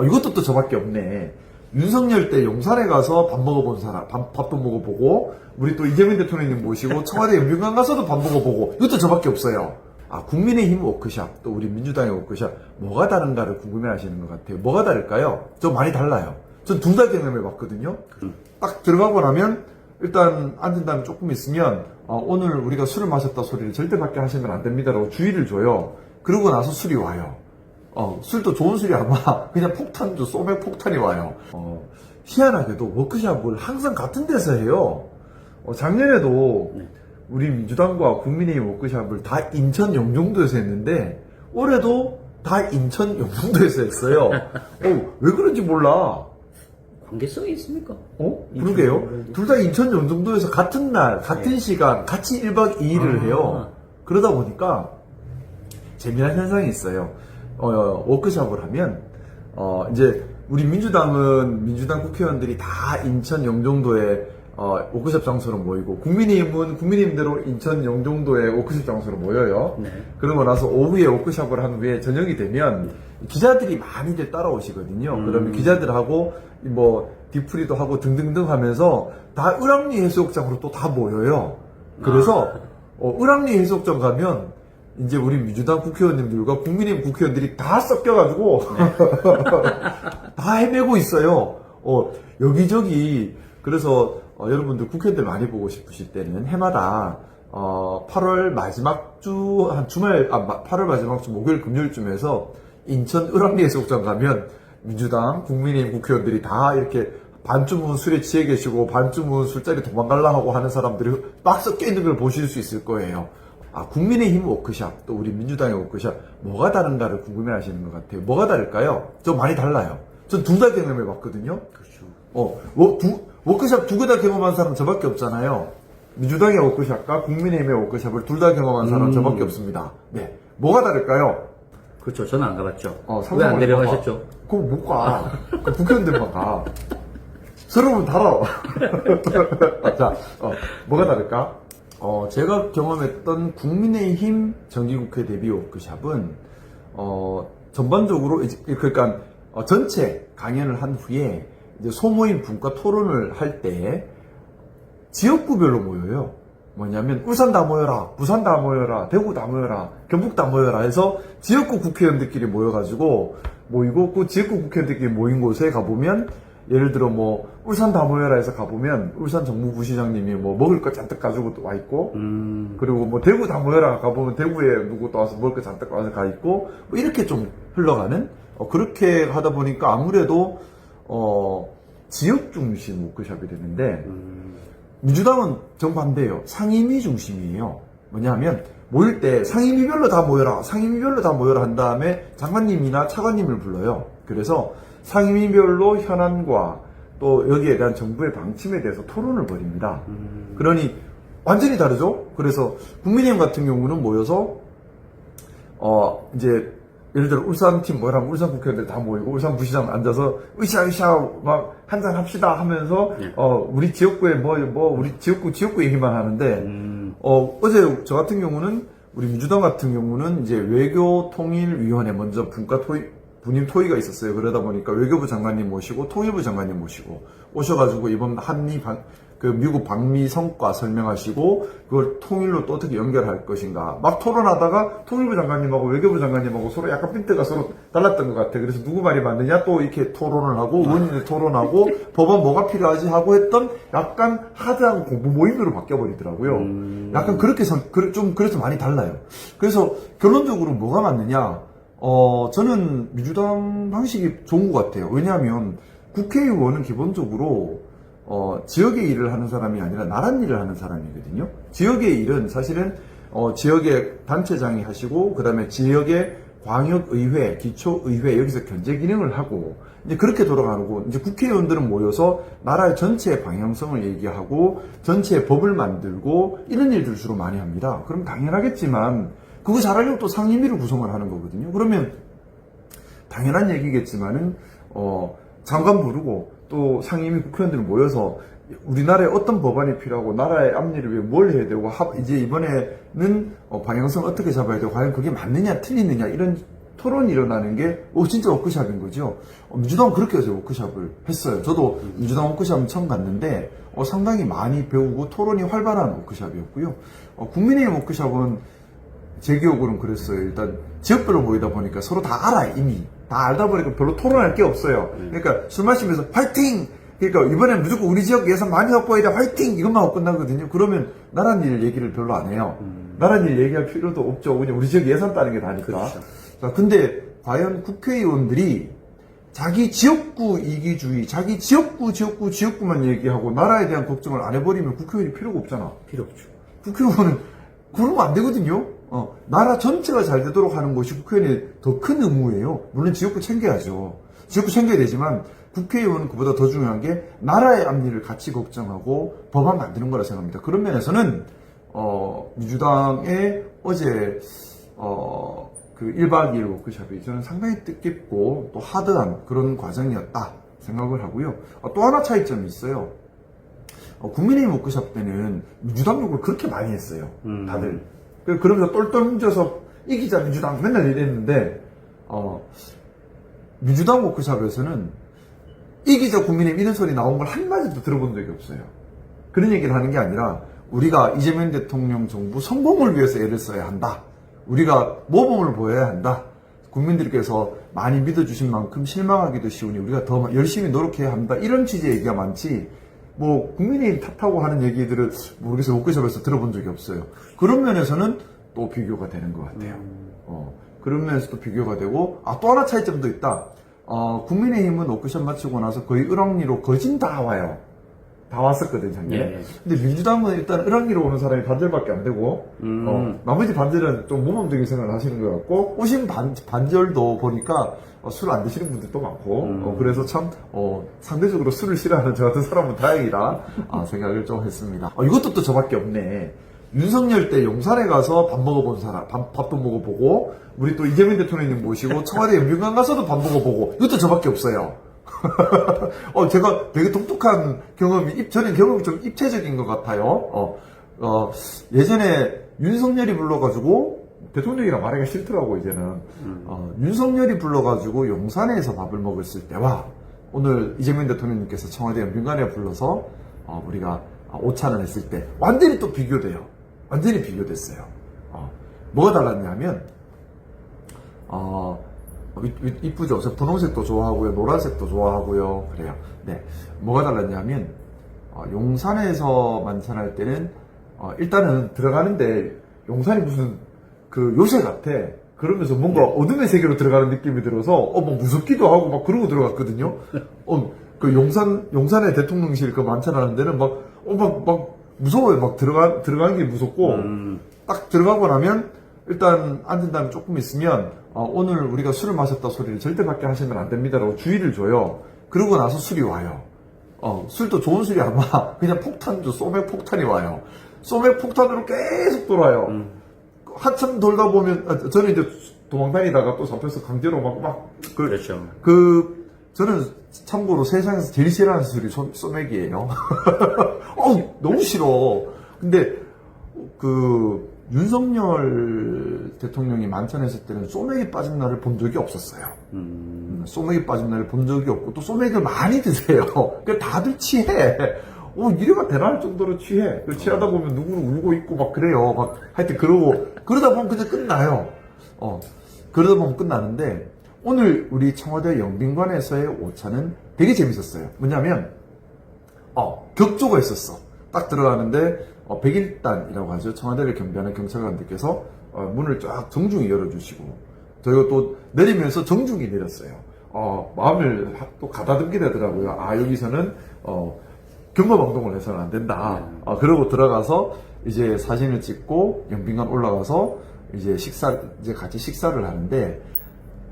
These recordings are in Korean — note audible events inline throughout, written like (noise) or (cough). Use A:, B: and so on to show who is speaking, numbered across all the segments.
A: 아, 이것도 또 저밖에 없네. 윤석열 때 용산에 가서 밥 먹어본 사람, 밥, 밥도 먹어보고, 우리 또 이재명 대통령님 모시고 (laughs) 청와대 연변관 가서도 밥 먹어보고, 이것도 저밖에 없어요. 아, 국민의힘 워크샵, 또 우리 민주당의 워크샵, 뭐가 다른가를 궁금해 하시는 것 같아요. 뭐가 다를까요? 좀 많이 달라요. 전 둘 다 경험해 봤거든요. 딱 들어가고 나면, 일단 앉은 다음에 조금 있으면, 어, 오늘 우리가 술을 마셨다 소리를 절대 밖에 하시면 안 됩니다라고 주의를 줘요. 그러고 나서 술이 와요. 어, 술도 좋은 술이 아마 (laughs) 그냥 폭탄도 소맥 폭탄이 와요. 어, 희한하게도 워크샵을 항상 같은 데서 해요. 어, 작년에도 우리 민주당과 국민의힘 워크샵을 다 인천 영종도에서 했는데 올해도 다 인천 영종도에서 했어요. (laughs) 어, 왜 그런지 몰라.
B: 관계성이 있습니까?
A: 어? 그러게요. 둘 다 인천 영종도에서 같은 날, 같은 시간, 같이 1박 2일을
B: 아.
A: 해요. 그러다 보니까 재미난 현상이 있어요. 어, 워크숍을 하면, 어, 이제 우리 민주당은 민주당 국회의원들이 다 인천 영종도에 어, 워크숍 장소로 모이고, 국민의힘은 국민의힘대로 인천 영종도에 워크숍 장소로 모여요.
B: 네.
A: 그러고 나서 오후에 워크숍을 한 후에 저녁이 되면 기자들이 많이들 따라오시거든요. 그러면 기자들하고 뭐 디프리도 하고 등등등 하면서 다 을왕리 해수욕장으로 또 다 모여요. 그래서 어, 을왕리 해수욕장 가면 이제 우리 민주당 국회의원님들과 국민의힘 국회의원들이 다 섞여가지고 (laughs) 다 헤매고 있어요. 어, 여기저기 그래서 어, 여러분들 국회의원들 많이 보고 싶으실 때는 해마다 어, 8월 마지막 주 한 주말 아 마- 8월 마지막 주 목요일 금요일쯤에서 인천 을왕리 해수욕장 가면 민주당 국민의힘 국회의원들이 다 이렇게 반쯤은 술에 취해 계시고 반쯤은 술자리 도망갈라 하고 하는 사람들이 막 섞여 있는 걸 보실 수 있을 거예요. 아, 국민의힘 워크샵, 또 우리 민주당의 워크샵, 뭐가 다른가를 궁금해 하시는 것 같아요. 뭐가 다를까요? 좀 많이 달라요. 전 둘 다 경험해 봤거든요.
B: 그렇죠.
A: 어, 워, 두, 워크샵 두 개 다 경험한 사람 저밖에 없잖아요. 민주당의 워크샵과 국민의힘의 워크샵을 둘 다 경험한 사람 은 저밖에 없습니다. 네. 뭐가 다를까요?
B: 그렇죠. 저는 안 가봤죠.
A: 어,
B: 왜 안 내려가셨죠?
A: 그거 못 가. 그 국회의원들만 가. 서러우면 달아. (laughs) 자, 어, 뭐가 다를까? 어, 제가 경험했던 국민의힘 정기국회 대비 워크샵은, 어, 전반적으로, 이제 그러니까, 어, 전체 강연을 한 후에, 소모임 분과 토론을 할 때, 지역구별로 모여요. 뭐냐면 울산 다 모여라, 부산 다 모여라, 대구 다 모여라, 경북 다 모여라 해서 지역구 국회의원들끼리 모여가지고 모이고 그 지역구 국회의원들끼리 모인 곳에 가보면 예를 들어 뭐 울산 다 모여라 해서 가보면 울산 정무부시장님이 뭐 먹을 거 잔뜩 가지고 또와 있고
B: 음,
A: 그리고 뭐 대구 다 모여라 가보면 대구에 누구 또 와서 먹을 거 잔뜩 와서 가 있고 뭐 이렇게 좀 흘러가는 어, 그렇게 하다 보니까 아무래도 어 지역 중심 워크숍이 되는데
B: 음,
A: 민주당은 정반대예요. 상임위 중심이에요. 뭐냐면 모일 때 상임위별로 다 모여라, 상임위별로 다 모여라 한 다음에 장관님이나 차관님을 불러요. 그래서 상임위별로 현안과 또 여기에 대한 정부의 방침에 대해서 토론을 벌입니다.
B: 음,
A: 그러니 완전히 다르죠. 그래서 국민의힘 같은 경우는 모여서 어 이제 예를 들어 울산 팀 뭐라면 울산 국회의원들 다 모이고 울산 부시장 앉아서 으쌰으쌰 막 한잔 합시다 하면서
B: 네.
A: 어 우리 지역구에 뭐뭐 우리 지역구 지역구 얘기만 하는데
B: 음,
A: 어 어제 저 같은 경우는 우리 민주당 같은 경우는 이제 외교통일위원회 먼저 분과 토의 분임 토의가 있었어요. 그러다 보니까 외교부 장관님 모시고 통일부 장관님 모시고 오셔가지고 이번 한미 방, 그 미국 방미 성과 설명하시고 그걸 통일로 또 어떻게 연결할 것인가 막 토론하다가 통일부 장관님하고 외교부 장관님하고 서로 약간 핀트가 서로 달랐던 것 같아. 그래서 누구 말이 맞느냐 또 이렇게 토론을 하고 의원님들 토론하고 (laughs) 법안 뭐가 필요하지 하고 했던 약간 하드한 공부 모임으로 바뀌어 버리더라고요.
B: 음.
A: 약간 그렇게 좀 그래서 많이 달라요. 그래서 결론적으로 뭐가 맞느냐? 어 저는 민주당 방식이 좋은 것 같아요. 왜냐하면 국회의원은 기본적으로 어 지역의 일을 하는 사람이 아니라 나란 일을 하는 사람이거든요. 지역의 일은 사실은 어 지역의 단체장이 하시고 그 다음에 지역의 광역의회, 기초의회 여기서 견제 기능을 하고 이제 그렇게 돌아가고 이제 국회의원들은 모여서 나라의 전체의 방향성을 얘기하고 전체의 법을 만들고 이런 일들 주로 많이 합니다. 그럼 당연하겠지만 그거 잘하려면 또 상임위를 구성을 하는 거거든요. 그러면 당연한 얘기겠지만은 어 장관 부르고 또 상임위 국회의원들 모여서 우리나라에 어떤 법안이 필요하고 나라의 앞일을 위해 뭘 해야 되고 하- 이제 이번에는 어, 방향성 어떻게 잡아야 되고 과연 그게 맞느냐 틀리느냐 이런 토론이 일어나는 게, 오, 진짜 워크샵인 거죠. 어, 민주당은 그렇게 해서 워크샵을 했어요. 저도 민주당 워크샵 처음 갔는데, 어, 상당히 많이 배우고 토론이 활발한 워크샵이었고요. 어, 국민의힘 워크샵은 제 기억으로는 그랬어요. 일단 지역별로 모이다 보니까 서로 다 알아, 이미. 다 알다 보니까 별로 토론할 게 없어요. 그러니까 술 마시면서 화이팅! 그러니까 이번엔 무조건 우리 지역 예산 많이 확보해야 돼, 화이팅! 이것만 하고 끝나거든요. 그러면 나란 일 얘기를 별로 안 해요. 나란 일 얘기할 필요도 없죠. 그냥 우리 지역 예산 따는 게 다니까.
B: 그렇죠.
A: 자, 근데 과연 국회의원들이 자기 지역구 이기주의, 자기 지역구, 지역구, 지역구만 얘기하고 나라에 대한 걱정을 안 해버리면 국회의원이 필요가 없잖아.
B: 필요 없죠.
A: 국회의원은 그러면 안 되거든요. 어, 나라 전체가 잘 되도록 하는 것이 국회의원의 더 큰 의무예요. 물론 지역구 챙겨야죠. 지역구 챙겨야 되지만 국회의원은 그보다 더 중요한 게 나라의 앞일을 같이 걱정하고 법안 만드는 거라 생각합니다. 그런 면에서는 어, 민주당의 어제 어, 그 1박 2일 워크숍이 저는 상당히 뜻깊고 또 하드한 그런 과정이었다 생각을 하고요. 어, 또 하나 차이점이 있어요. 어, 국민의힘 워크숍 때는 민주당 욕을 그렇게 많이 했어요.
B: 음.
A: 다들. 그- 그러면서 똘똘 뭉쳐서 이기자 민주당 맨날 이랬는데, 어, 민주당 워크숍에서는 이기자 국민의힘 이런 소리 나온 걸 한마디도 들어본 적이 없어요. 그런 얘기를 하는 게 아니라 우리가 이재명 대통령 정부 성공을 위해서 애를 써야 한다. 우리가 모범을 보여야 한다. 국민들께서 많이 믿어주신 만큼 실망하기도 쉬우니 우리가 더 열심히 노력해야 한다. 이런 취지의 얘기가 많지. 뭐 국민의힘 탓하고 하는 얘기들을 모르겠어요. 워크숍에서 들어본 적이 없어요. 그런 면에서는 또 비교가 되는 것 같아요. 어, 그런 면에서도 비교가 되고 아 또 하나 차이점도 있다. 어, 국민의힘은 워크숍 마치고 나서 거의 을왕리로 거진 다 와요. 다 왔었거든 작년에.
B: 예.
A: 근데 민주당은 일단 을왕리로 오는 사람이 반절밖에 안 되고
B: 음.
A: 어, 나머지 반절은 좀 모범적인 생각을 하시는 것 같고 오신 반, 반절도 보니까 어, 술 안 드시는 분들도 많고
B: 음.
A: 어, 그래서 참 어, 상대적으로 술을 싫어하는 저 같은 사람은 다행이다 아, 생각을 좀 했습니다. 어, 이것도 또 저밖에 없네. 윤석열 때 용산에 가서 밥 먹어본 사람, 밥, 밥도 먹어보고 우리 또 이재명 대통령님 모시고 청와대 연변관 가서도 밥 먹어보고 이것도 저밖에 없어요. (laughs) 어, 제가 되게 독특한 경험이, 입- 저는 경험이 좀 입체적인 것 같아요. 어, 어, 예전에 윤석열이 불러가지고, 대통령이랑 말하기가 싫더라고, 이제는. 어, 윤석열이 불러가지고 용산에서 밥을 먹었을 때와, 오늘 이재명 대통령님께서 청와대 연변관에 불러서, 어, 우리가 오찬을 했을 때, 완전히 또 비교돼요. 완전히 비교됐어요. 어, 뭐가 달랐냐면, 어, 이- 이쁘죠? 저 분홍색도 좋아하고요. 노란색도 좋아하고요. 그래요. 네. 뭐가 달랐냐면, 어, 용산에서 만찬할 때는, 어, 일단은 들어가는데, 용산이 무슨, 그 요새 같아. 그러면서 뭔가 어둠의 세계로 들어가는 느낌이 들어서, 어, 뭐 무섭기도 하고 막 그러고 들어갔거든요. 어, 그 용산, 용산의 대통령실 그 만찬하는 데는 막, 어, 막, 막 무서워요. 막 들어가, 들어가는 게 무섭고,
B: 음.
A: 딱 들어가고 나면 일단 앉은 다음에 조금 있으면 어, 오늘 우리가 술을 마셨다 소리를 절대 밖에 하시면 안 됩니다라고 주의를 줘요. 그러고 나서 술이 와요. 어, 술도 좋은 술이 안 와. (laughs) 그냥 폭탄도 소맥 폭탄이 와요. 소맥 폭탄으로 계속 돌아요. 한참 돌다 보면 아, 저는 이제 도망다니다가 또 잡혀서 강제로 막 막 그,
B: 그렇죠.
A: 그 저는 참고로 세상에서 제일 싫어하는 술이 소, 소맥이에요. (laughs) 어 너무 싫어. 근데 그 윤석열 대통령이 만찬했을 때는 소맥이 빠진 날을 본 적이 없었어요.
B: 음.
A: 소맥이 빠진 날을 본 적이 없고 또 소맥을 많이 드세요. (laughs) 그 다들 취해. 어 이래가 되나 할 정도로 취해. 그 취하다 보면 누구는 울고 있고 막 그래요. 막 하여튼 그러고 그러다 보면 그냥 끝나요. 어 그러다 보면 끝나는데 오늘 우리 청와대 영빈관에서의 오차는 되게 재밌었어요. 뭐냐면 어, 격조가 있었어. 딱 들어가는데, 어, 백일단이라고 하죠. 청와대를 경비하는 경찰관들께서, 어, 문을 쫙 정중히 열어주시고, 저희가 또 내리면서 정중히 내렸어요. 어, 마음을 하- 또 가다듬게 되더라고요. 아, 여기서는, 어, 경거방동을 해서는 안 된다. 어, 그러고 들어가서, 이제 사진을 찍고, 영빈관 올라가서, 이제 식사, 이제 같이 식사를 하는데,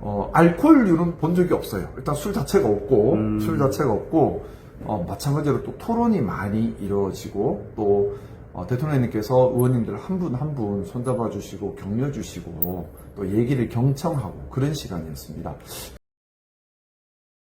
A: 어, 알코올류는 본 적이 없어요. 일단 술 자체가 없고,
B: 음.
A: 술 자체가 없고, 어, 마찬가지로 또 토론이 많이 이루어지고, 또, 어, 대통령님께서 의원님들 한 분 한 분 손잡아 주시고, 격려 주시고, 또 얘기를 경청하고, 그런 시간이었습니다.